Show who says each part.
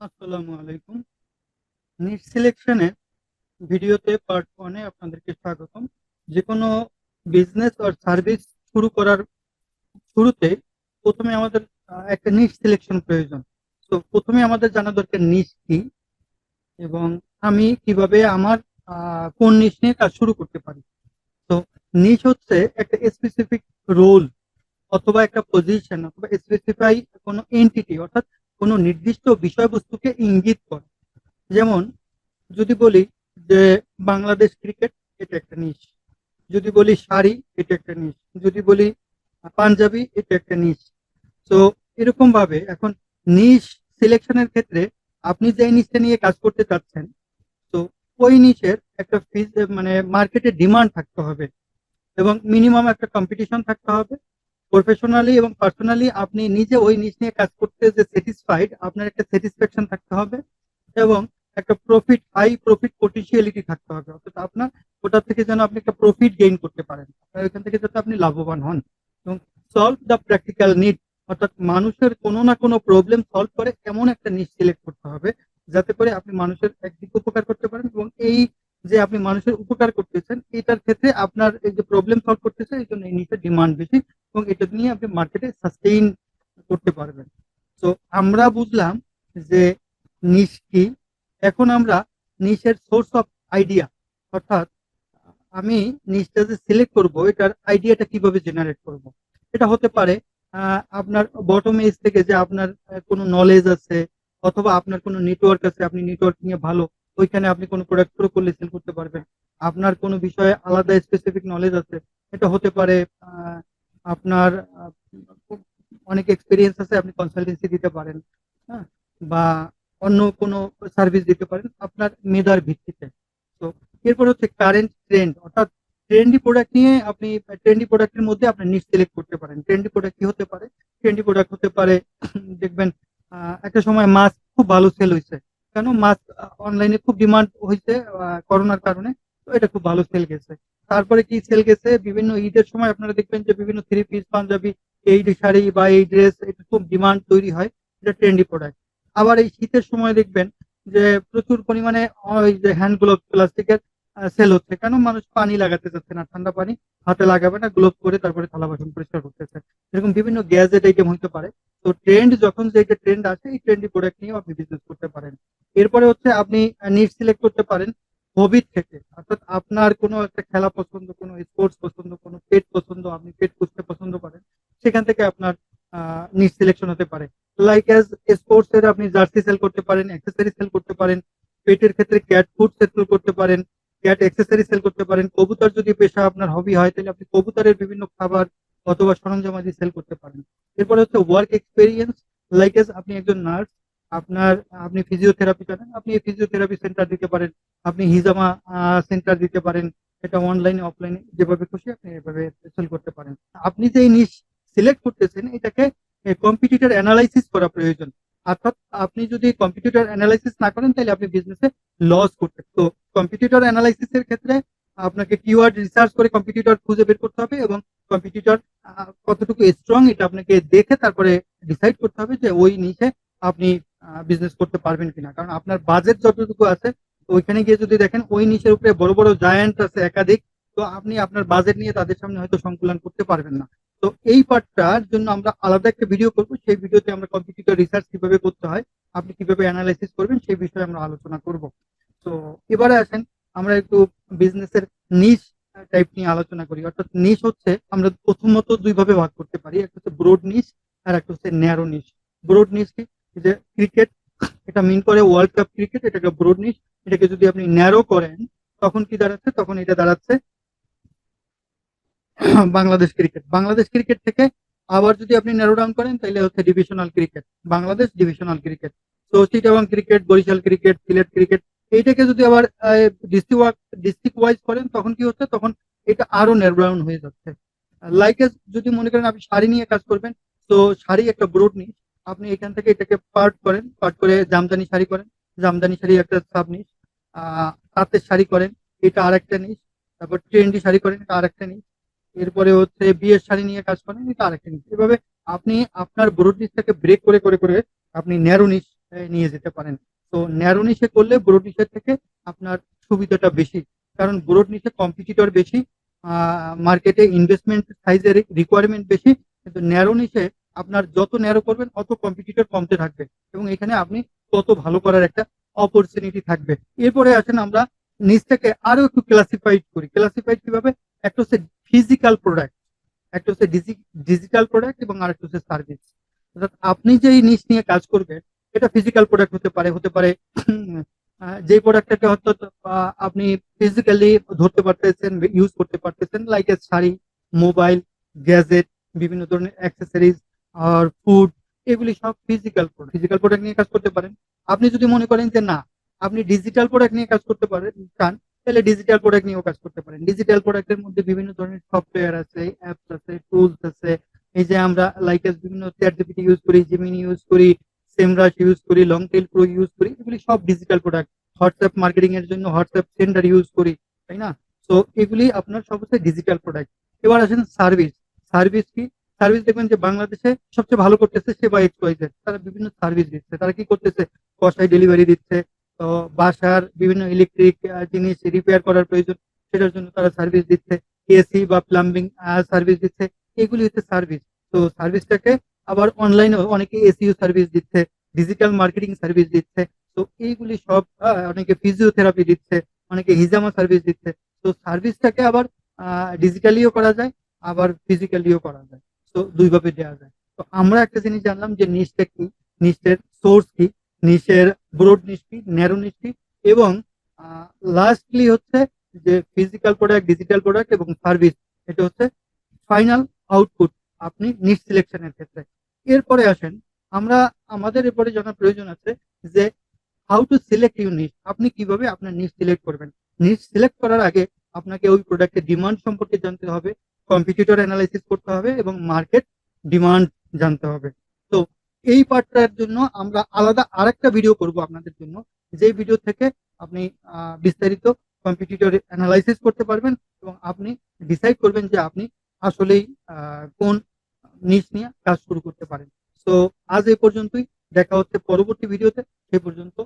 Speaker 1: আসসালামু আলাইকুম। নিট সিলেকশনে ভিডিওতে পার্ট ওয়ানে আপনাদেরকে স্বাগতম। যে কোনো বিজনেস আর সার্ভিস শুরু করার শুরুতে প্রথমে আমাদের একটা নিট সিলেকশন প্রয়োজন। তো প্রথমে আমাদের জানা দরকার নিশ কি এবং আমি কীভাবে আমার কোন নিশ নিয়ে কাজ শুরু করতে পারি। তো নিশ হচ্ছে একটা স্পেসিফিক রোল অথবা একটা পজিশন অথবা স্পেসিফাই কোনো এন্টিটি অর্থাৎ কোনো নির্দিষ্ট বিষয়বস্তুকে ইঙ্গিত করে। যেমন, যদি বলি যে বাংলাদেশ ক্রিকেট, এটা একটা নিশ। যদি বলি শাড়ি, এটা একটা নিশ। যদি বলি পাঞ্জাবি, এটা একটা নিশ। তো এরকম ভাবে এখন নিশ সিলেকশনের ক্ষেত্রে আপনি যে নিশটা নিয়ে কাজ করতে চাচ্ছেন, তো ওই নিশের একটা ফিজ মানে মার্কেটে ডিমান্ড থাকতে হবে এবং মিনিমাম একটা কম্পিটিশন থাকতে হবে। প্রফেশনালি এবং পার্সোনালি আপনি নিজে ওই নিশ নিয়ে কাজ করতে যে স্যাটিসফাইড আপনার একটা স্যাটিসফ্যাকশন থাকতে হবে এবং একটা প্রফিট হাই প্রফিট পটেন্সিয়ালিটি থাকতে হবে। অর্থাৎ আপনার ওটা থেকে যেন আপনি একটা প্রফিট গেইন করতে পারেন। ওইখান থেকে যাতে আপনি লাভবান হন। এবং সলভ দ্য প্র্যাকটিক্যাল নিড অর্থাৎ মানুষের কোনো না কোনো প্রবলেম সলভ করে এমন একটা নিশ সিলেক্ট করতে হবে, যাতে করে আপনি মানুষের একদিকে উপকার করতে পারেন এবং এই যে আপনি মানুষের উপকার করতেছেন, এটার ক্ষেত্রে আপনার এই যে প্রবলেম সলভ করতেছে এই জন্য এই নিচের ডিমান্ড বেশি। এবং এটা নিয়ে আপনি মার্কেটে সাস্টেইন করতে পারবেন। তো আমরা বুঝলাম যে নিশ কি? এখন আমরা নিশের সোর্স অফ আইডিয়া অর্থাৎ আমি নিশটা যে সিলেক্ট করব, এটার আইডিয়াটা কীভাবে জেনারেট করব? এটা হতে পারে আপনার বটম এজ থেকে যে আপনার কোনো নলেজ আছে, অথবা আপনার কোনো নেটওয়ার্ক আছে, আপনি নেটওয়ার্ক নিয়ে ভালো, ওইখানে আপনি কোনো প্রোডাক্ট প্রো করলে সেল করতে পারবেন। আপনার কোনো বিষয়ে আলাদা স্পেসিফিক নলেজ আছে, এটা হতে পারে আপনার আহ, অনেক এক্সপিরিয়েন্স আছে আপনি কনসালটেন্সি দিতে পারেন হ্যাঁ বা অন্য কোনো সার্ভিস দিতে পারেন আপনার মেধার ভিত্তিতে। তো এরপর হচ্ছে কারেন্ট ট্রেন্ড অর্থাৎ ট্রেন্ডি প্রোডাক্ট নিয়ে আপনি ট্রেন্ডি প্রোডাক্টের মধ্যে আপনি নিট সিলেক্ট করতে পারেন। ট্রেন্ডি প্রোডাক্ট কি হতে পারে? ট্রেন্ডি প্রোডাক্ট হতে পারে দেখবেন একটা সময় মাস্ক খুব ভালো সেল হয়েছে কেন? মাস্ক অনলাইনে খুব ডিমান্ড হয়েছে করোনার কারণে তো এটা খুব ভালো সেল গেছে। তারপরে কি সেল গেছে? বিভিন্ন ঈদের সময় আপনারা দেখবেন যে বিভিন্ন থ্রি পিস পাঞ্জাবি, এই শাড়ি বা এই ড্রেস এটা খুব ডিমান্ড তৈরি হয়, এটা ট্রেন্ডি প্রোডাক্ট আবার এই শীতের সময় দেখবেন যে প্রচুর পরিমাণে ওই যে হ্যান্ড গ্লোভ প্লাস্টিকের সেল হচ্ছে। কেন? মানুষ পানি লাগাতে চাচ্ছে না, ঠান্ডা পানি হাতে লাগাবে না গ্লোভ করে তারপরে থালা বাসন পরিষ্কার করতেছে এরকম বিভিন্ন গ্যাজেট আইটেম হইতে পারে। তো ট্রেন্ড যখন যে এটা ট্রেন্ড আসে, এই ট্রেন্ডি প্রোডাক্ট নিয়ে আপনি বিজনেস করতে পারেন। এরপরে হচ্ছে আপনি নিট সিলেক্ট করতে পারেন হবির থেকে। অর্থাৎ আপনার কোনো একটা খেলা পছন্দ, কোনো স্পোর্টস পছন্দ, কোনো পেট পছন্দ, আপনি পেট পুষতে পছন্দ করেন, সেখান থেকে আপনার নিট সিলেকশন হতে পারে। লাইক অ্যাজ স্পোর্টস এর আপনি জার্সি সেল করতে পারেন অ্যাক্সেসরি সেল করতে পারেন, পেটের ক্ষেত্রে ক্যাট ফুড সেল করতে পারেন ক্যাট অ্যাক্সেসরি সেল করতে পারেন, কবুতর যদি পেশা আপনার হবি হয়, তাহলে আপনি কবুতরের বিভিন্ন খাবার অথবা সরঞ্জামাদি সেল করতে পারেন। এরপরে হচ্ছে ওয়ার্ক এক্সপিরিয়েন্স লাইক এস আপনি একজন নার্স আপনার, আপনি ফিজিওথেরাপি জানেন আপনি ফিজিওথেরাপি সেন্টার দিতে পারেন। আপনি হিজামা সেন্টার দিতে পারেন, এটা অনলাইনে অফলাইনে যেভাবে খুশি আপনি এভাবে সেল করতে পারেন। আপনি যে নিশ সিলেক্ট করতেছেন, এটাকে কম্পিটিটর অ্যানালাইসিস করা প্রয়োজন। অর্থাৎ আপনি যদি কম্পিটিটর অ্যানালাইসিস না করেন, তাহলে আপনি বিজনেসে লস করতে, তো কম্পিটিটর অ্যানালাইসিস এর ক্ষেত্রে আপনাকে কিওয়ার্ড রিসার্চ করে কম্পিটিটর খুঁজে বের করতে হবে এবং কম্পিটিটর কতটুকু স্ট্রং এটা আপনাকে দেখে তারপরে ডিসাইড করতে হবে যে ওই নিচে আপনি বিজনেস করতে পারবেন কিনা। কারণ আপনার বাজেট যতটুকু আছে ওইখানে গিয়ে যদি দেখেন ওই নিচের উপরে বড় বড় জায়ান্ট আছে একাধিক, তো আপনি আপনার বাজেট নিয়ে তাদের সামনে হয়তো সংকুলন করতে পারবেন না। তো এই পার্টটার জন্য আমরা আলাদা একটা ভিডিও করব, সেই ভিডিওতে আমরা কম্পিটিটর রিসার্চ কীভাবে করতে হয়, আপনি কীভাবে অ্যানালাইসিস করবেন, সেই বিষয়ে আমরা আলোচনা করব। তো এবারে আসেন, আমরা একটু বিজনেসের নিচ টাইপ নিয়ে আলোচনা করি। অর্থাৎ নিচ হচ্ছে আমরা প্রথমত দুই ভাবে ভাগ করতে পারি, একটা হচ্ছে ব্রড নিচ আর একটা হচ্ছে ন্যারো নিচ ব্রড নিচ কি? যে ক্রিকেট এটা মিন করে ওয়ার্ল্ড কাপ ক্রিকেট এটাকে ব্রড নিচ এটাকে যদি আপনি ন্যারো করেন, তখন কি দাঁড়াচ্ছে? তখন এটা দাঁড়াচ্ছে বাংলাদেশ ক্রিকেট বাংলাদেশ ক্রিকেট থেকে আবার যদি আপনি ন্যারো ডাউন করেন তাহলে হচ্ছে divisional cricket Bangladesh divisional cricket তো Chittagong cricket Barisal cricket Sylhet cricket এইটাকে যদি আবার ডিস্ট্রিক্ট ডিস্ট্রিক্ট ওয়াইজ করেন, তখন কি হচ্ছে? তখন এটা আরও ন্যারো ডাউন হয়ে যাচ্ছে। লাইক যদি মনে করেন আপনি শাড়ি নিয়ে কাজ করবেন, তো শাড়ি একটা ব্রোড নিচ আপনি এখান থেকে এটাকে পার্ট করেন, পার্ট করে জামদানি শাড়ি করেন। জামদানি শাড়ি একটা সাব নিচ তাঁতের শাড়ি করেন, এটা আরেকটা নিচ তারপর ট্রেন্ডি শাড়ি করেন, এটা আরেকটা নিস। এরপরে হচ্ছে বিয়ের শাড়ি নিয়ে কাজ করেন, এটা আরেকটা নিচ এভাবে আপনি আপনার ব্রড নিচটাকে ব্রেক করে করে করে আপনি ন্যারো নিচ নিয়ে যেতে পারেন। তো ন্যারো নিশে করলে ব্রড নিশের থেকে আপনার সুবিধাটা বেশি। কারণ ব্রড নিশে কম্পিটিটর বেশি মার্কেটে ইনভেস্টমেন্ট সাইজের রিকোয়ারমেন্ট বেশি, কিন্তু ন্যারো নিশে আপনার যত ন্যারো করবেন, অত কম্পিটিটর কমতে থাকবে। এবং এখানে আপনি তত ভালো করার একটা অপরচুনিটি থাকবে। এরপরে আসেন আমরা নিচ থেকে আরও একটু ক্লাসিফাইড করি। ক্লাসিফাইড কীভাবে? একটা হচ্ছে ফিজিক্যাল প্রোডাক্ট একটা হচ্ছে ডিজিটাল প্রোডাক্ট এবং আরেকটা হচ্ছে সার্ভিস অর্থাৎ আপনি যে এই নিচ নিয়ে কাজ করবেন, এটা ফিজিক্যাল প্রোডাক্ট হতে পারে হতে পারে যে প্রোডাক্টটাকে হয়তো আপনি ফিজিক্যালি ধরতে পারতেছেন ইউজ করতে পারতেছেন like a sari mobile gadget বিভিন্ন ধরনের অ্যাক্সেসরিজ আর ফুড এগুলি সব ফিজিক্যাল প্রোডাক্ট ফিজিক্যাল প্রোডাক্ট নিয়ে কাজ করতে পারেন। আপনি যদি মনে করেন যে, না, আপনি ডিজিটাল প্রোডাক্ট নিয়ে কাজ করতে পারেন, চান, তাহলে ডিজিটাল প্রোডাক্ট নিয়েও কাজ করতে পারেন। ডিজিটাল প্রোডাক্টের মধ্যে বিভিন্ন ধরনের সফটওয়্যার আছে অ্যাপস আছে টুলস আছে। এই যে আমরা লাইক বিভিন্ন চ্যাট ইউজ করি জেমিনি ইউজ করি সেমরাশ ইউজ করি লং টেল প্রো ইউজ করি, এগুলি সব ডিজিটাল প্রোডাক্ট হোয়াটসঅ্যাপ মার্কেটিং এর জন্য হোয়াটসঅ্যাপ সেন্টার ইউজ করি, তাই না? তো এগুলি আপনার সব হচ্ছে ডিজিটাল প্রোডাক্ট এবার আসেন সার্ভিস সার্ভিস কি? সার্ভিস দেখবেন যে বাংলাদেশে সবচেয়ে ভালো করতেছে সেবা এক্স ওয়াই জেড। তারা বিভিন্ন সার্ভিস দিচ্ছে। তারা কি করতেছে? কষাই ডেলিভারি দিচ্ছে। তো বাসার বিভিন্ন ইলেকট্রিক জিনিস রিপেয়ার করার প্রয়োজন, সেটার জন্য তারা সার্ভিস দিচ্ছে। এসি বা প্লাম্বিং সার্ভিস দিচ্ছে। এগুলি হচ্ছে সার্ভিস তো সার্ভিসটাকে আবার অনলাইনে অনেকে এসিও সার্ভিস দিচ্ছে ডিজিটাল মার্কেটিং সার্ভিস দিচ্ছে। তো এইগুলি সব অনেকে ফিজিওথেরাপি দিচ্ছে, অনেকে হিজামা সার্ভিস দিচ্ছে। তো সার্ভিসটাকে আবার ডিজিটালিও করা যায়, আবার ফিজিক্যালিও করা যায়। দুইভাবে দেওয়া যায়। তো আমরা একটা জিনিস জানলাম যে নিচটা কি? নিচের সোর্স কি? নিচের ব্রড নিচ কি? ন্যারো নিচ কি? এবং লাস্টলি হচ্ছে যে ফিজিক্যাল প্রোডাক্ট ডিজিটাল প্রোডাক্ট এবং সার্ভিস এটা হচ্ছে ফাইনাল আউটপুট আপনি নিট সিলেকশনের ক্ষেত্রে। এরপরে আসেন, আমরা, আমাদের এরপরে জানার প্রয়োজন আছে যে how to select you niche আপনি কীভাবে আপনার নিট সিলেক্ট করবেন? নিট সিলেক্ট করার আগে আপনাকে ওই প্রোডাক্টের ডিমান্ড সম্পর্কে জানতে হবে কম্পিটিটর অ্যানালাইসিস করতে হবে এবং মার্কেট ডিমান্ড জানতে হবে। তো এই পার্টটার জন্য আমরা আলাদা আরেকটা ভিডিও করব আপনাদের জন্য। যে ভিডিও থেকে আপনি বিস্তারিত কম্পিটিটর অ্যানালাইসিস করতে পারবেন এবং আপনি ডিসাইড করবেন যে আপনি আসলেই কোন নিচ নিয়ে কাজ শুরু করতে পারেন। তো আজ এই পর্যন্তই। দেখা হচ্ছে পরবর্তী ভিডিওতে সেই পর্যন্ত